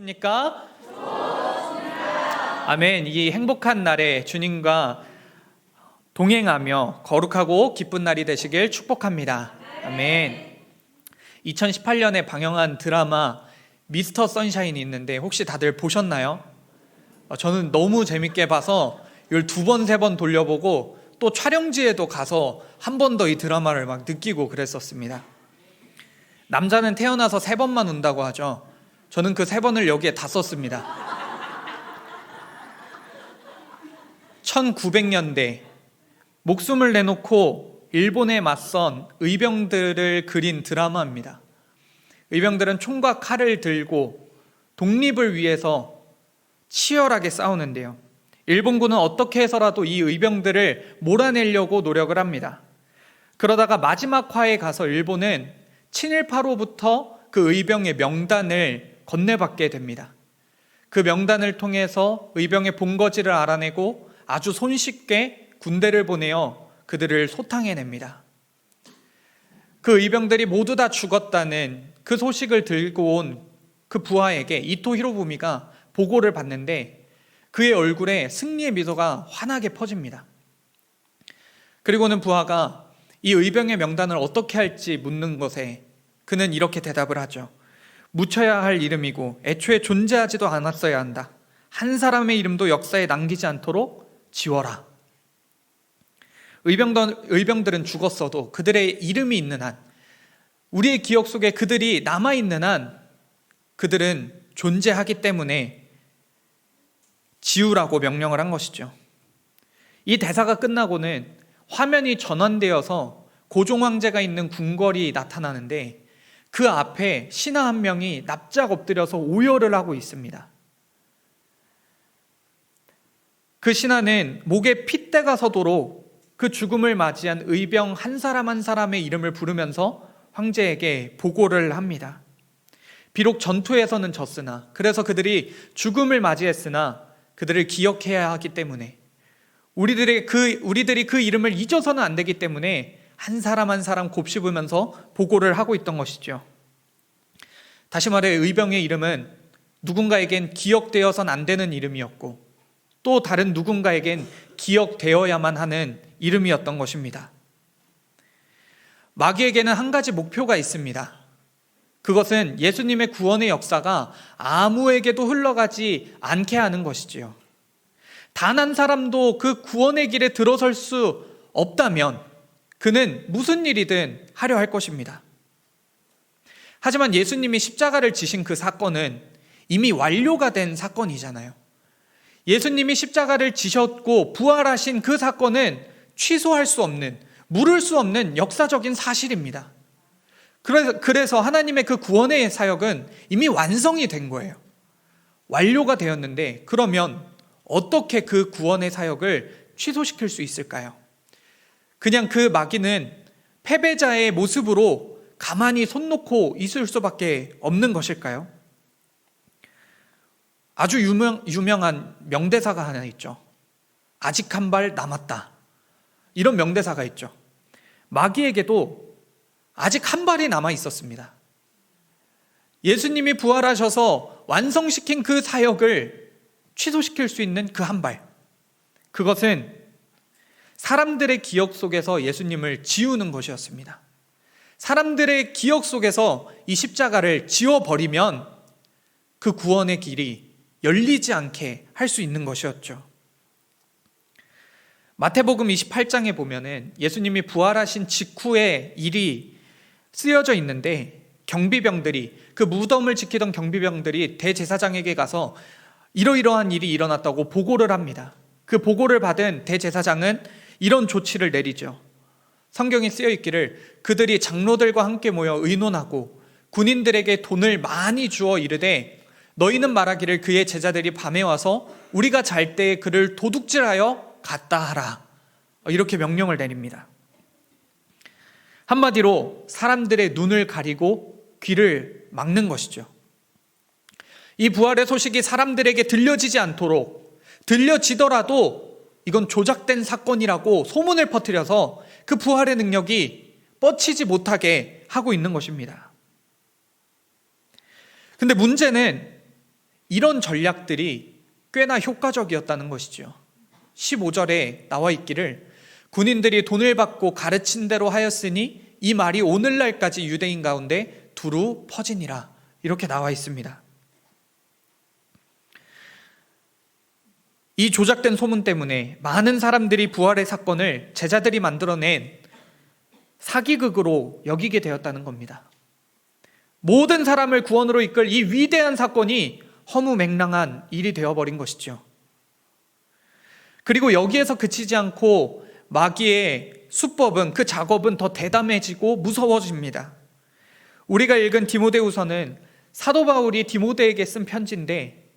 입니까? 아멘. 이 행복한 날에 주님과 동행하며 거룩하고 기쁜 날이 되시길 축복합니다. 아멘. 2018년에 방영한 드라마 미스터 선샤인이 있는데 혹시 다들 보셨나요? 어, 저는 너무 재밌게 봐서 이걸 두 번, 세 번 돌려보고 또 촬영지에도 가서 한 번 더 이 드라마를 막 느끼고 그랬었습니다. 남자는 태어나서 세 번만 운다고 하죠. 저는 그 세 번을 여기에 다 썼습니다. 1900년대 목숨을 내놓고 일본에 맞선 의병들을 그린 드라마입니다. 의병들은 총과 칼을 들고 독립을 위해서 치열하게 싸우는데요. 일본군은 어떻게 해서라도 이 의병들을 몰아내려고 노력을 합니다. 그러다가 마지막 화에 가서 일본은 친일파로부터 그 의병의 명단을 건네받게 됩니다. 그 명단을 통해서 의병의 본거지를 알아내고 아주 손쉽게 군대를 보내어 그들을 소탕해냅니다. 그 의병들이 모두 다 죽었다는 그 소식을 들고 온 그 부하에게 이토 히로부미가 보고를 받는데 그의 얼굴에 승리의 미소가 환하게 퍼집니다. 그리고는 부하가 이 의병의 명단을 어떻게 할지 묻는 것에 그는 이렇게 대답을 하죠. 묻혀야 할 이름이고 애초에 존재하지도 않았어야 한다. 한 사람의 이름도 역사에 남기지 않도록 지워라. 의병들, 의병들은 죽었어도 그들의 이름이 있는 한, 우리의 기억 속에 그들이 남아있는 한, 그들은 존재하기 때문에 지우라고 명령을 한 것이죠. 이 대사가 끝나고는 화면이 전환되어서 고종 황제가 있는 궁궐이 나타나는데 그 앞에 신하 한 명이 납작 엎드려서 오열을 하고 있습니다. 그 신하는 목에 핏대가 서도록 그 죽음을 맞이한 의병 한 사람 한 사람의 이름을 부르면서 황제에게 보고를 합니다. 비록 전투에서는 졌으나 그래서 그들이 죽음을 맞이했으나 그들을 기억해야 하기 때문에 우리들의 그 우리들이 그 이름을 잊어서는 안 되기 때문에 한 사람 한 사람 곱씹으면서 보고를 하고 있던 것이죠. 다시 말해 의병의 이름은 누군가에겐 기억되어선 안 되는 이름이었고 또 다른 누군가에겐 기억되어야만 하는 이름이었던 것입니다. 마귀에게는 한 가지 목표가 있습니다. 그것은 예수님의 구원의 역사가 아무에게도 흘러가지 않게 하는 것이지요. 단 한 사람도 그 구원의 길에 들어설 수 없다면 그는 무슨 일이든 하려 할 것입니다. 하지만 예수님이 십자가를 지신 그 사건은 이미 완료가 된 사건이잖아요. 예수님이 십자가를 지셨고 부활하신 그 사건은 취소할 수 없는, 물을 수 없는 역사적인 사실입니다. 그래서, 하나님의 그 구원의 사역은 이미 완성이 된 거예요. 완료가 되었는데, 그러면 어떻게 그 구원의 사역을 취소시킬 수 있을까요? 그냥 그 마귀는 패배자의 모습으로 가만히 손 놓고 있을 수밖에 없는 것일까요? 아주 유명, 유명한 명대사가 하나 있죠. 아직 한 발 남았다. 이런 명대사가 있죠. 마귀에게도 아직 한 발이 남아 있었습니다. 예수님이 부활하셔서 완성시킨 그 사역을 취소시킬 수 있는 그 한 발. 그것은 사람들의 기억 속에서 예수님을 지우는 것이었습니다. 사람들의 기억 속에서 이 십자가를 지워버리면 그 구원의 길이 열리지 않게 할 수 있는 것이었죠. 마태복음 28장에 보면은 예수님이 부활하신 직후의 일이 쓰여져 있는데 경비병들이 그 무덤을 지키던 경비병들이 대제사장에게 가서 이러이러한 일이 일어났다고 보고를 합니다. 그 보고를 받은 대제사장은 이런 조치를 내리죠. 성경에 쓰여 있기를 그들이 장로들과 함께 모여 의논하고 군인들에게 돈을 많이 주어 이르되 너희는 말하기를 그의 제자들이 밤에 와서 우리가 잘때 그를 도둑질하여 갔다 하라. 이렇게 명령을 내립니다. 한마디로 사람들의 눈을 가리고 귀를 막는 것이죠. 이 부활의 소식이 사람들에게 들려지지 않도록 들려지더라도 이건 조작된 사건이라고 소문을 퍼뜨려서 그 부활의 능력이 뻗치지 못하게 하고 있는 것입니다. 근데 문제는 이런 전략들이 꽤나 효과적이었다는 것이죠. 15절에 나와 있기를 군인들이 돈을 받고 가르친 대로 하였으니 이 말이 오늘날까지 유대인 가운데 두루 퍼지니라. 이렇게 나와 있습니다. 이 조작된 소문 때문에 많은 사람들이 부활의 사건을 제자들이 만들어낸 사기극으로 여기게 되었다는 겁니다. 모든 사람을 구원으로 이끌 이 위대한 사건이 허무맹랑한 일이 되어버린 것이죠. 그리고 여기에서 그치지 않고 마귀의 수법은 그 작업은 더 대담해지고 무서워집니다. 우리가 읽은 디모데후서는 사도 바울이 디모데에게 쓴 편지인데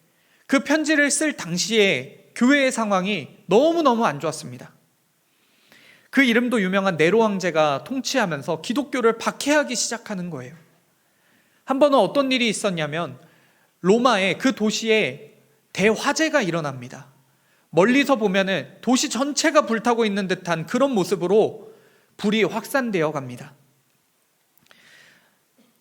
그 편지를 쓸 당시에 교회의 상황이 너무너무 안 좋았습니다. 그 이름도 유명한 네로 황제가 통치하면서 기독교를 박해하기 시작하는 거예요. 한 번은 어떤 일이 있었냐면 로마의 그 도시에 대화재가 일어납니다. 멀리서 보면은 도시 전체가 불타고 있는 듯한 그런 모습으로 불이 확산되어 갑니다.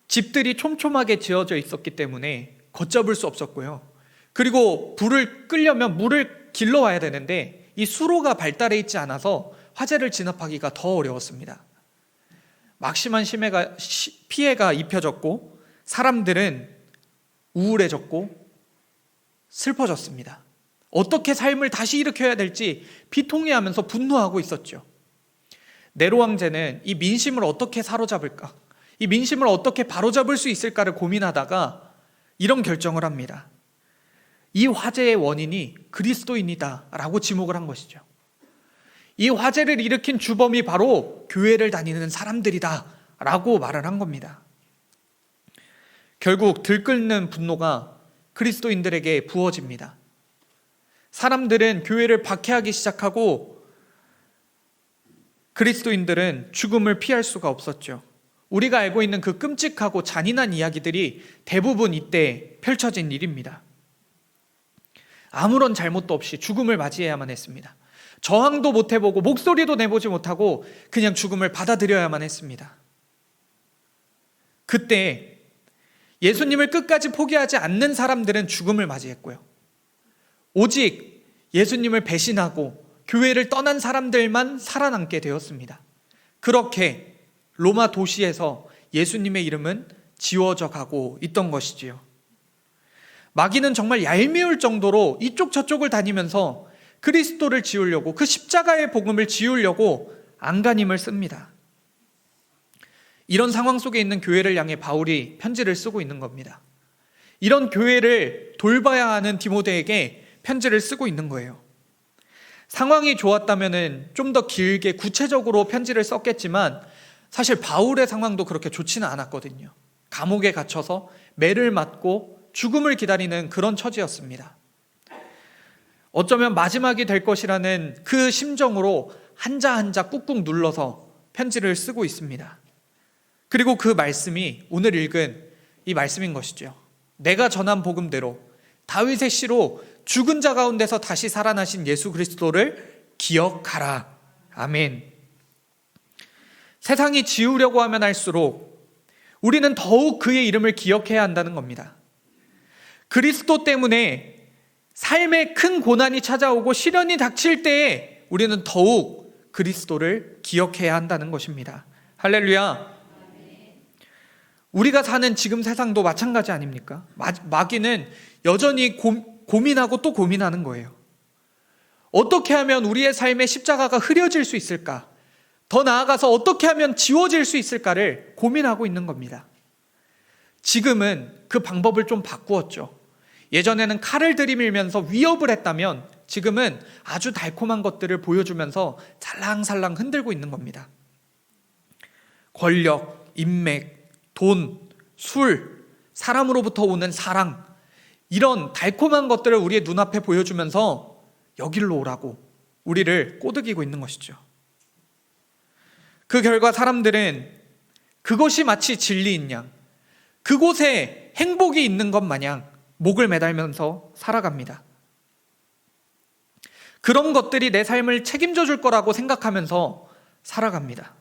집들이 촘촘하게 지어져 있었기 때문에 걷잡을 수 없었고요. 그리고 불을 끌려면 물을 길러와야 되는데 이 수로가 발달해 있지 않아서 화재를 진압하기가 더 어려웠습니다. 막심한 심해가, 피해가 입혀졌고 사람들은 우울해졌고 슬퍼졌습니다. 어떻게 삶을 다시 일으켜야 될지 비통해하면서 분노하고 있었죠. 네로 왕제는 이 민심을 어떻게 사로잡을까? 이 민심을 어떻게 바로잡을 수 있을까를 고민하다가 이런 결정을 합니다. 이 화재의 원인이 그리스도인이다 라고 지목을 한 것이죠. 이 화재를 일으킨 주범이 바로 교회를 다니는 사람들이다 라고 말을 한 겁니다. 결국 들끓는 분노가 그리스도인들에게 부어집니다. 사람들은 교회를 박해하기 시작하고 그리스도인들은 죽음을 피할 수가 없었죠. 우리가 알고 있는 그 끔찍하고 잔인한 이야기들이 대부분 이때 펼쳐진 일입니다. 아무런 잘못도 없이 죽음을 맞이해야만 했습니다. 저항도 못 해보고 목소리도 내보지 못하고 그냥 죽음을 받아들여야만 했습니다. 그때 예수님을 끝까지 포기하지 않는 사람들은 죽음을 맞이했고요. 오직 예수님을 배신하고 교회를 떠난 사람들만 살아남게 되었습니다. 그렇게 로마 도시에서 예수님의 이름은 지워져 가고 있던 것이지요. 마귀는 정말 얄미울 정도로 이쪽 저쪽을 다니면서 그리스도를 지우려고 그 십자가의 복음을 지우려고 안간힘을 씁니다. 이런 상황 속에 있는 교회를 향해 바울이 편지를 쓰고 있는 겁니다. 이런 교회를 돌봐야 하는 디모데에게 편지를 쓰고 있는 거예요. 상황이 좋았다면 좀 더 길게 구체적으로 편지를 썼겠지만 사실 바울의 상황도 그렇게 좋지는 않았거든요. 감옥에 갇혀서 매를 맞고 죽음을 기다리는 그런 처지였습니다. 어쩌면 마지막이 될 것이라는 그 심정으로 한자 한자 꾹꾹 눌러서 편지를 쓰고 있습니다. 그리고 그 말씀이 오늘 읽은 이 말씀인 것이죠. 내가 전한 복음대로 다윗의 시로 죽은 자 가운데서 다시 살아나신 예수 그리스도를 기억하라. 아멘. 세상이 지우려고 하면 할수록 우리는 더욱 그의 이름을 기억해야 한다는 겁니다. 그리스도 때문에 삶에 큰 고난이 찾아오고 시련이 닥칠 때에 우리는 더욱 그리스도를 기억해야 한다는 것입니다. 할렐루야. 우리가 사는 지금 세상도 마찬가지 아닙니까? 마귀는 여전히 고, 고민하고 또 고민하는 거예요. 어떻게 하면 우리의 삶의 십자가가 흐려질 수 있을까? 더 나아가서 어떻게 하면 지워질 수 있을까를 고민하고 있는 겁니다. 지금은 그 방법을 좀 바꾸었죠. 예전에는 칼을 들이밀면서 위협을 했다면 지금은 아주 달콤한 것들을 보여주면서 살랑살랑 흔들고 있는 겁니다. 권력, 인맥, 돈, 술, 사람으로부터 오는 사랑, 이런 달콤한 것들을 우리의 눈앞에 보여주면서 여길로 오라고 우리를 꼬드기고 있는 것이죠. 그 결과 사람들은 그것이 마치 진리인 양, 그곳에 행복이 있는 것 마냥 목을 매달면서 살아갑니다. 그런 것들이 내 삶을 책임져 줄 거라고 생각하면서 살아갑니다.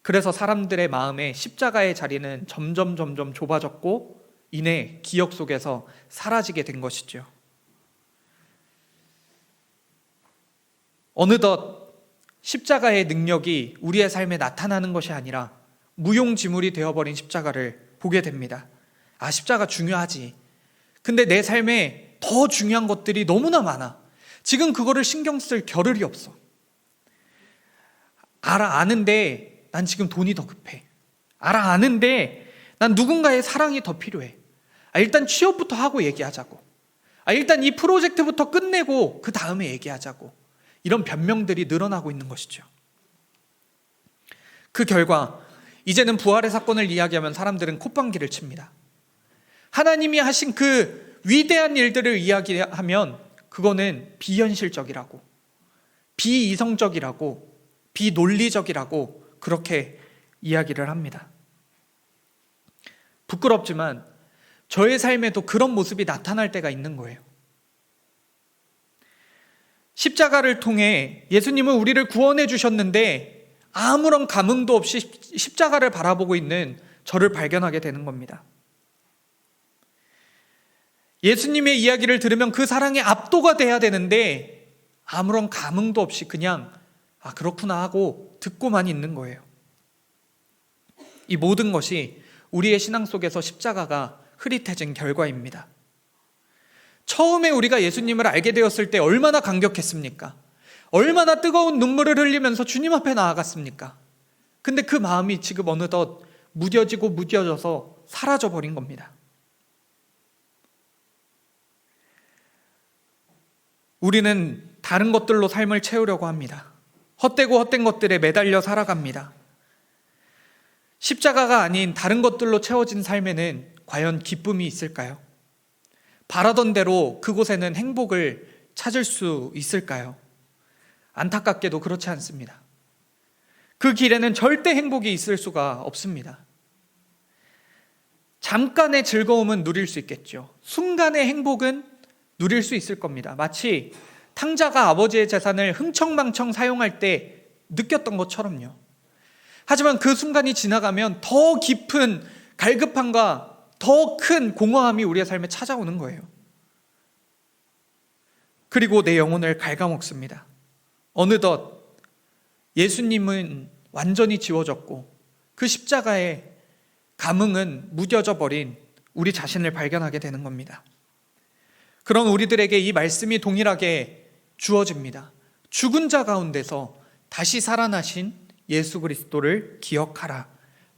그래서 사람들의 마음에 십자가의 자리는 점점 점점 좁아졌고 인해 기억 속에서 사라지게 된 것이죠. 어느덧 십자가의 능력이 우리의 삶에 나타나는 것이 아니라 무용지물이 되어버린 십자가를 보게 됩니다. 아, 십자가 중요하지. 근데 내 삶에 더 중요한 것들이 너무나 많아. 지금 그거를 신경 쓸 겨를이 없어. 알아, 아는데 난 지금 돈이 더 급해. 알아, 아는데 난 누군가의 사랑이 더 필요해. 아, 일단 취업부터 하고 얘기하자고. 아, 일단 이 프로젝트부터 끝내고 그 다음에 얘기하자고. 이런 변명들이 늘어나고 있는 것이죠. 그 결과 이제는 부활의 사건을 이야기하면 사람들은 콧방귀를 칩니다. 하나님이 하신 그 위대한 일들을 이야기하면 그거는 비현실적이라고, 비이성적이라고, 비논리적이라고 그렇게 이야기를 합니다. 부끄럽지만 저의 삶에도 그런 모습이 나타날 때가 있는 거예요. 십자가를 통해 예수님은 우리를 구원해 주셨는데 아무런 감흥도 없이 십자가를 바라보고 있는 저를 발견하게 되는 겁니다. 예수님의 이야기를 들으면 그 사랑에 압도가 돼야 되는데 아무런 감흥도 없이 그냥 아, 그렇구나 하고 듣고만 있는 거예요. 이 모든 것이 우리의 신앙 속에서 십자가가 흐릿해진 결과입니다. 처음에 우리가 예수님을 알게 되었을 때 얼마나 감격했습니까? 얼마나 뜨거운 눈물을 흘리면서 주님 앞에 나아갔습니까? 근데 그 마음이 지금 어느덧 무뎌지고 무뎌져서 사라져 버린 겁니다. 우리는 다른 것들로 삶을 채우려고 합니다. 헛되고 헛된 것들에 매달려 살아갑니다. 십자가가 아닌 다른 것들로 채워진 삶에는 과연 기쁨이 있을까요? 바라던 대로 그곳에는 행복을 찾을 수 있을까요? 안타깝게도 그렇지 않습니다. 그 길에는 절대 행복이 있을 수가 없습니다. 잠깐의 즐거움은 누릴 수 있겠죠. 순간의 행복은 누릴 수 있을 겁니다. 마치 탕자가 아버지의 재산을 흥청망청 사용할 때 느꼈던 것처럼요. 하지만 그 순간이 지나가면 더 깊은 갈급함과 더 큰 공허함이 우리의 삶에 찾아오는 거예요. 그리고 내 영혼을 갉아먹습니다. 어느덧 예수님은 완전히 지워졌고 그 십자가의 감흥은 무뎌져 버린 우리 자신을 발견하게 되는 겁니다. 그런 우리들에게 이 말씀이 동일하게 주어집니다. 죽은 자 가운데서 다시 살아나신 예수 그리스도를 기억하라.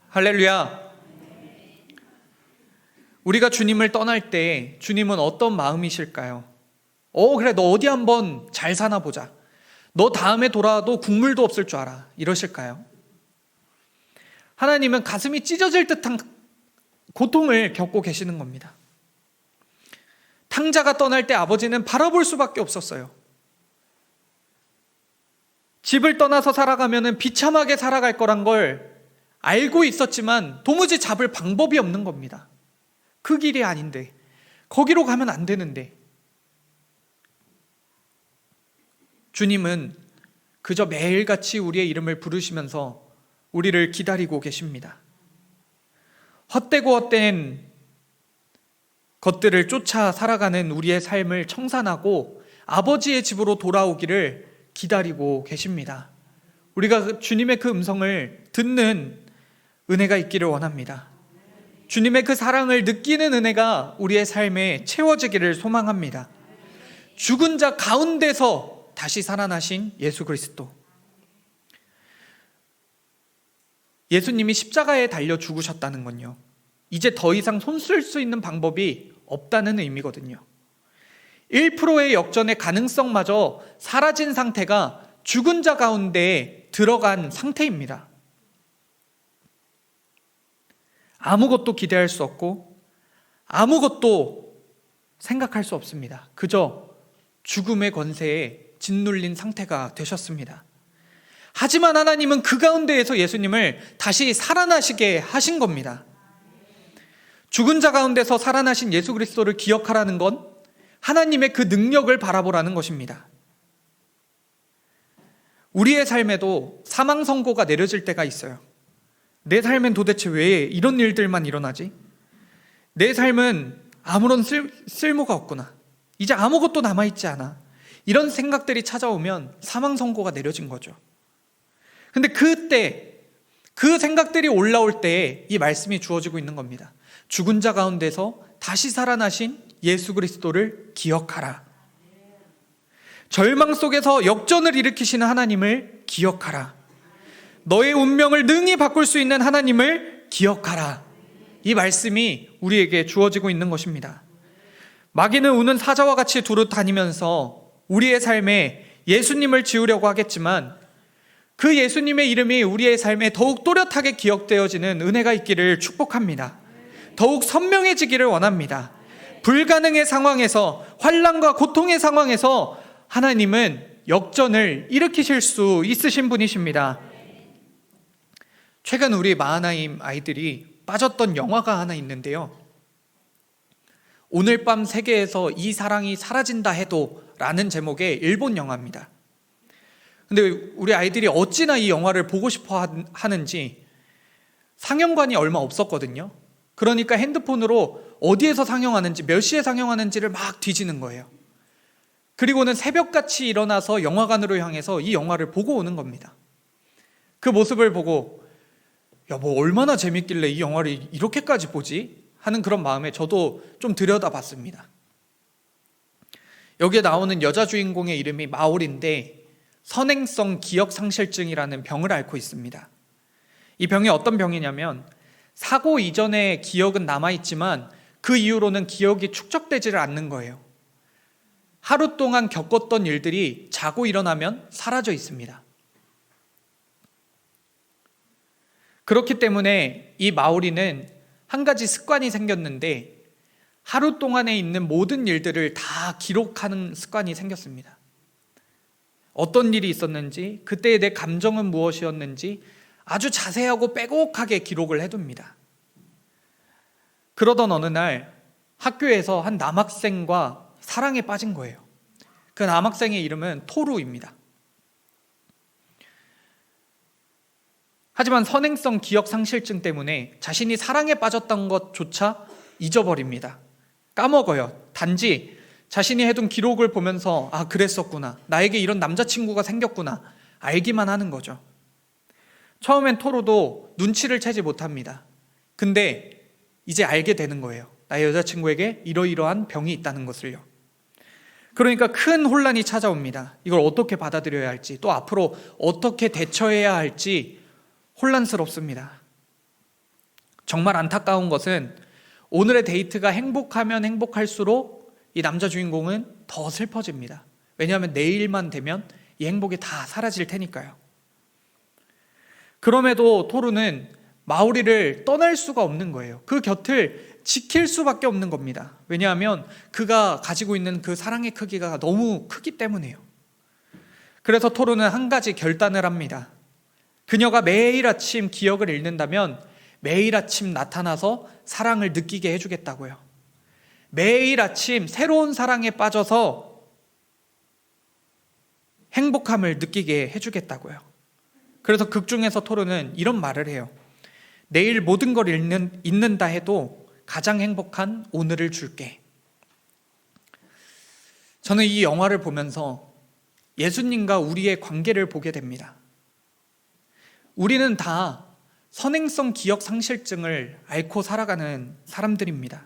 할렐루야. 우리가 주님을 떠날 때 주님은 어떤 마음이실까요? 어, 그래, 너 어디 한번 잘 사나 보자. 너 다음에 돌아와도 국물도 없을 줄 알아. 이러실까요? 하나님은 가슴이 찢어질 듯한 고통을 겪고 계시는 겁니다. 탕자가 떠날 때 아버지는 바라볼 수밖에 없었어요. 집을 떠나서 살아가면 비참하게 살아갈 거란 걸 알고 있었지만 도무지 잡을 방법이 없는 겁니다. 그 길이 아닌데, 거기로 가면 안 되는데. 주님은 그저 매일같이 우리의 이름을 부르시면서 우리를 기다리고 계십니다. 헛되고 헛된 것들을 쫓아 살아가는 우리의 삶을 청산하고 아버지의 집으로 돌아오기를 기다리고 계십니다. 우리가 그 주님의 그 음성을 듣는 은혜가 있기를 원합니다. 주님의 그 사랑을 느끼는 은혜가 우리의 삶에 채워지기를 소망합니다. 죽은 자 가운데서 다시 살아나신 예수 그리스도. 예수님이 십자가에 달려 죽으셨다는 건요. 이제 더 이상 손 쓸 수 있는 방법이 없다는 의미거든요. 1%의 역전의 가능성마저 사라진 상태가 죽은 자 가운데 들어간 상태입니다. 아무것도 기대할 수 없고 아무것도 생각할 수 없습니다. 그저 죽음의 권세에 짓눌린 상태가 되셨습니다. 하지만 하나님은 그 가운데에서 예수님을 다시 살아나시게 하신 겁니다. 죽은 자 가운데서 살아나신 예수 그리스도를 기억하라는 건 하나님의 그 능력을 바라보라는 것입니다. 우리의 삶에도 사망 선고가 내려질 때가 있어요. 내 삶엔 도대체 왜 이런 일들만 일어나지? 내 삶은 아무런 쓸, 쓸모가 없구나. 이제 아무것도 남아있지 않아. 이런 생각들이 찾아오면 사망 선고가 내려진 거죠. 근데 그때 그 생각들이 올라올 때에 이 말씀이 주어지고 있는 겁니다. 죽은 자 가운데서 다시 살아나신 예수 그리스도를 기억하라. 절망 속에서 역전을 일으키시는 하나님을 기억하라. 너의 운명을 능히 바꿀 수 있는 하나님을 기억하라. 이 말씀이 우리에게 주어지고 있는 것입니다. 마귀는 우는 사자와 같이 두루 다니면서 우리의 삶에 예수님을 지우려고 하겠지만 그 예수님의 이름이 우리의 삶에 더욱 또렷하게 기억되어지는 은혜가 있기를 축복합니다. 더욱 선명해지기를 원합니다. 불가능의 상황에서 환란과 고통의 상황에서 하나님은 역전을 일으키실 수 있으신 분이십니다. 최근 우리 마하나임 아이들이 빠졌던 영화가 하나 있는데요. 오늘 밤 세계에서 이 사랑이 사라진다 해도 라는 제목의 일본 영화입니다. 근데 우리 아이들이 어찌나 이 영화를 보고 싶어 하는지 상영관이 얼마 없었거든요. 그러니까 핸드폰으로 어디에서 상영하는지 몇 시에 상영하는지를 막 뒤지는 거예요. 그리고는 새벽같이 일어나서 영화관으로 향해서 이 영화를 보고 오는 겁니다. 그 모습을 보고 야, 뭐 얼마나 재밌길래 이 영화를 이렇게까지 보지? 하는 그런 마음에 저도 좀 들여다 봤습니다. 여기에 나오는 여자 주인공의 이름이 마올인데 선행성 기억 상실증이라는 병을 앓고 있습니다. 이 병이 어떤 병이냐면 사고 이전의 기억은 남아있지만 그 이후로는 기억이 축적되지를 않는 거예요. 하루 동안 겪었던 일들이 자고 일어나면 사라져 있습니다. 그렇기 때문에 이 마오리는 한 가지 습관이 생겼는데 하루 동안에 있는 모든 일들을 다 기록하는 습관이 생겼습니다. 어떤 일이 있었는지, 그때의 내 감정은 무엇이었는지 아주 자세하고 빼곡하게 기록을 해둡니다. 그러던 어느 날 학교에서 한 남학생과 사랑에 빠진 거예요. 그 남학생의 이름은 토루입니다. 하지만 선행성 기억 상실증 때문에 자신이 사랑에 빠졌던 것조차 잊어버립니다. 까먹어요. 단지 자신이 해둔 기록을 보면서 아, 그랬었구나. 나에게 이런 남자친구가 생겼구나. 알기만 하는 거죠. 처음엔 토로도 눈치를 채지 못합니다. 근데 이제 알게 되는 거예요. 나의 여자친구에게 이러이러한 병이 있다는 것을요. 그러니까 큰 혼란이 찾아옵니다. 이걸 어떻게 받아들여야 할지, 또 앞으로 어떻게 대처해야 할지 혼란스럽습니다. 정말 안타까운 것은 오늘의 데이트가 행복하면 행복할수록 이 남자 주인공은 더 슬퍼집니다. 왜냐하면 내일만 되면 이 행복이 다 사라질 테니까요. 그럼에도 토르는 마우리를 떠날 수가 없는 거예요. 그 곁을 지킬 수밖에 없는 겁니다. 왜냐하면 그가 가지고 있는 그 사랑의 크기가 너무 크기 때문이에요. 그래서 토르는 한 가지 결단을 합니다. 그녀가 매일 아침 기억을 읽는다면 매일 아침 나타나서 사랑을 느끼게 해주겠다고요. 매일 아침 새로운 사랑에 빠져서 행복함을 느끼게 해주겠다고요. 그래서 극 중에서 토르는 이런 말을 해요. 내일 모든 걸 읽는, 읽는다 해도 가장 행복한 오늘을 줄게. 저는 이 영화를 보면서 예수님과 우리의 관계를 보게 됩니다. 우리는 다 선행성 기억 상실증을 앓고 살아가는 사람들입니다.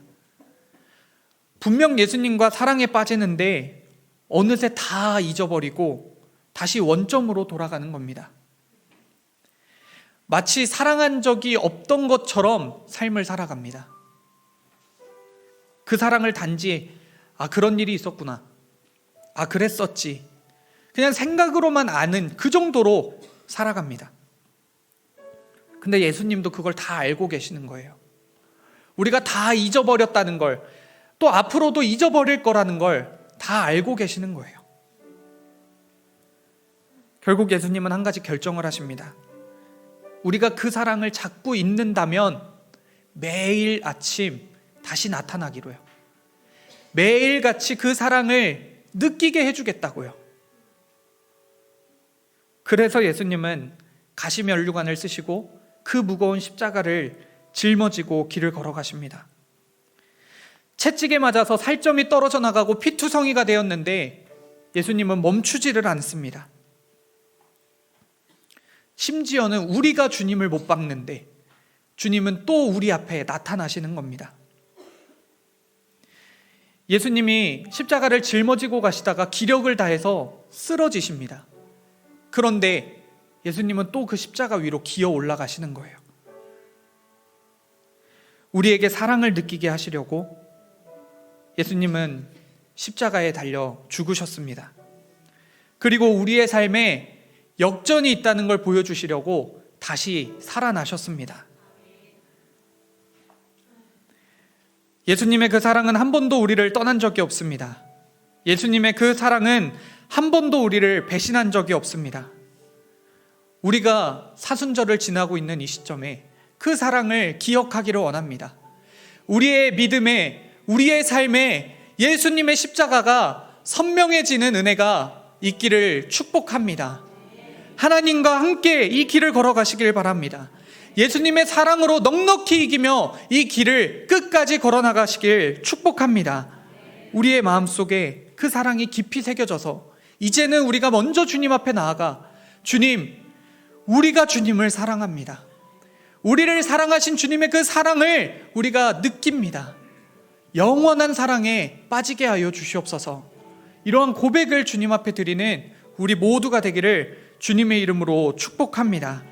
분명 예수님과 사랑에 빠지는데 어느새 다 잊어버리고 다시 원점으로 돌아가는 겁니다. 마치 사랑한 적이 없던 것처럼 삶을 살아갑니다. 그 사랑을 단지, 아, 그런 일이 있었구나. 아, 그랬었지. 그냥 생각으로만 아는 그 정도로 살아갑니다. 근데 예수님도 그걸 다 알고 계시는 거예요. 우리가 다 잊어버렸다는 걸, 또 앞으로도 잊어버릴 거라는 걸 다 알고 계시는 거예요. 결국 예수님은 한 가지 결정을 하십니다. 우리가 그 사랑을 잡고 있는다면 매일 아침 다시 나타나기로요. 매일 같이 그 사랑을 느끼게 해주겠다고요. 그래서 예수님은 가시면류관을 쓰시고 그 무거운 십자가를 짊어지고 길을 걸어가십니다. 채찍에 맞아서 살점이 떨어져 나가고 피투성이가 되었는데 예수님은 멈추지를 않습니다. 심지어는 우리가 주님을 못 박는데 주님은 또 우리 앞에 나타나시는 겁니다. 예수님이 십자가를 짊어지고 가시다가 기력을 다해서 쓰러지십니다. 그런데 예수님은 또 그 십자가 위로 기어 올라가시는 거예요. 우리에게 사랑을 느끼게 하시려고 예수님은 십자가에 달려 죽으셨습니다. 그리고 우리의 삶에 역전이 있다는 걸 보여주시려고 다시 살아나셨습니다. 예수님의 그 사랑은 한 번도 우리를 떠난 적이 없습니다. 예수님의 그 사랑은 한 번도 우리를 배신한 적이 없습니다. 우리가 사순절을 지나고 있는 이 시점에 그 사랑을 기억하기를 원합니다. 우리의 믿음에, 우리의 삶에 예수님의 십자가가 선명해지는 은혜가 있기를 축복합니다. 하나님과 함께 이 길을 걸어가시길 바랍니다. 예수님의 사랑으로 넉넉히 이기며 이 길을 끝까지 걸어나가시길 축복합니다. 우리의 마음 속에 그 사랑이 깊이 새겨져서 이제는 우리가 먼저 주님 앞에 나아가 주님, 우리가 주님을 사랑합니다. 우리를 사랑하신 주님의 그 사랑을 우리가 느낍니다. 영원한 사랑에 빠지게 하여 주시옵소서. 이러한 고백을 주님 앞에 드리는 우리 모두가 되기를 주님의 이름으로 축복합니다.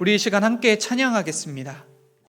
우리 이 시간 함께 찬양하겠습니다.